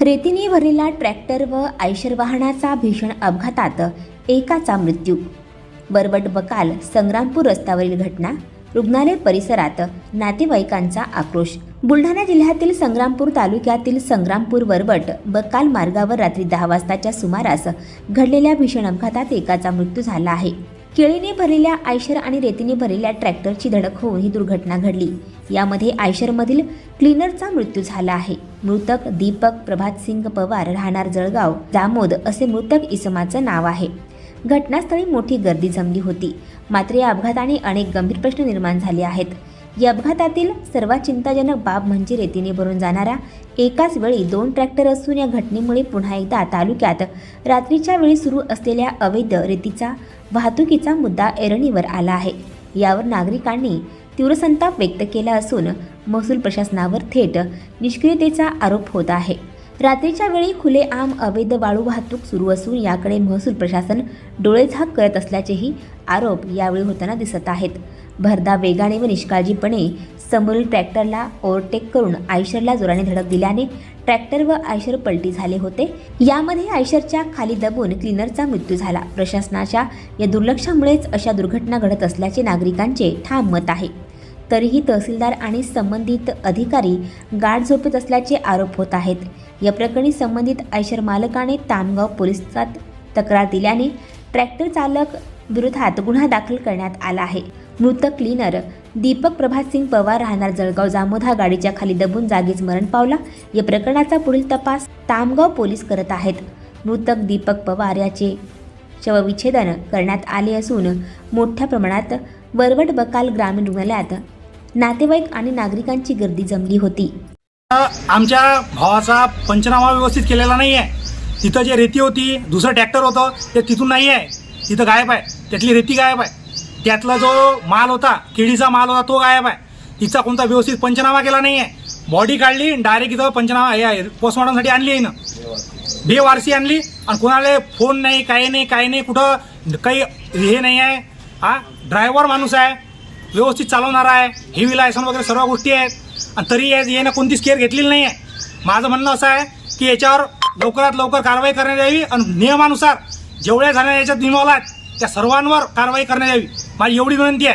रेतीने भरलेला ट्रॅक्टर व आयशर वाहनाचा भीषण अपघातात एकाचा मृत्यू. बरबट बकाल संग्रामपूर रस्त्यावरील घटना रुग्णालय परिसरात नातेवाईकांचा आक्रोश. बुलढाणा जिल्ह्यातील संग्रामपूर तालुक्यातील संग्रामपूर वरबट बकाल मार्गावर रात्री दहा वाजताच्या सुमारास घडलेल्या भीषण अपघातात एकाचा मृत्यू झाला आहे. केळीने भरलेल्या आयशर आणि रेतीने भरलेल्या ट्रॅक्टरची धडक होऊन ही दुर्घटना घडली. यामध्ये आयशरमधील क्लीनरचा मृत्यू झाला आहे. मृतक दीपक प्रभात सिंग पवार राहणार जळगाव दामोद असे मृतक इसमाचं नाव आहे. घटनास्थळी मोठी गर्दी जमली होती. मात्र या अपघाताने अनेक गंभीर प्रश्न निर्माण झाले आहेत. या अपघातातील सर्वात चिंताजनक बाब म्हणजे रेतीने भरून जाणारा एकाच वेळी दोन ट्रॅक्टर असून या घटनेमुळे पुन्हा एकदा तालुक्यात रात्रीच्या वेळी सुरू असलेल्या अवैध रेतीचा वाहतुकीचा मुद्दा ऐरणीवर आला आहे. यावर नागरिकांनी तीव्र संताप व्यक्त केला असून महसूल प्रशासनावर थेट निष्क्रियतेचा आरोप होत आहे. रात्रीच्या वेळी खुलेआम अवैध वाळू वाहतूक सुरू असून याकडे महसूल प्रशासन डोळेझाक करत असल्याचेही आरोप यावेळी होताना दिसत आहेत. भरदा वेगाने व निष्काळजीपणे समोरील ट्रॅक्टरला ओव्हरटेक करून आयशरला जोराने धडक दिल्याने ट्रॅक्टर व आयशर पलटी झाले होते. यामध्ये आयशरच्या खाली दबून क्लीनरचा मृत्यू झाला. प्रशासनाच्या या दुर्लक्षामुळेच अशा दुर्घटना घडत असल्याचे नागरिकांचे ठाम मत आहे. तरीही तहसीलदार आणि संबंधित अधिकारी गाढ झोपेत असल्याचे आरोप होत आहेत. या प्रकरणी संबंधित आयशर मालकाने तामगाव पोलिसात तक्रार दिल्याने ट्रॅक्टर चालक विरोधात गुन्हा दाखल करण्यात आला आहे. मृतक क्लीनर दीपक प्रभात सिंग पवार राहणार जळगाव जामोदा गाडीच्या खाली दबून जागीच मरण पावला. या प्रकरणाचा पुढील तपास तामगाव पोलीस करत आहेत. मृतक दीपक पवार याचे शवविच्छेदन करण्यात आले असून मोठ्या प्रमाणात वरवट बकाल ग्रामीण रुग्णालयात नातेवाईक आणि नागरिकांची गर्दी जमली होती. आमच्या भावाचा पंचनामा व्यवस्थित केलेला नाही आहे तिथं जे रेती होती दुसरं ट्रॅक्टर होतं ते तिथून नाही आहे तिथं गायब आहे. त्यातली रेती गायब आहे. त्यातला जो माल होता केळीचा माल होता तो गायब आहे. तिचा कोणता व्यवस्थित पंचनामा केला नाही आहे बॉडी काढली डायरेक्ट इथं पंचनामा हे पोस्टमॉर्टमसाठी आणली आहे ना बेवारसी आणली आणि कोणाला फोन नाही काही नाही काही नाही कुठं काही हे नाही आहे. हा ड्रायव्हर माणूस आहे. व्यवस्थित चालवणार आहे. हेवी लायसन वगैरे सर्व गोष्टी आहेत. आणि तरी या- यानं कोणतीच केअर घेतलेली नाही आहे माझं म्हणणं असं आहे की याच्यावर लवकरात लवकर कारवाई करण्यात यावी आणि नियमानुसार जेवढ्या झाल्या याच्यात नियमावला आहेत त्या सर्वांवर कारवाई करण्यात यावी. माझी एवढी विनंती आहे.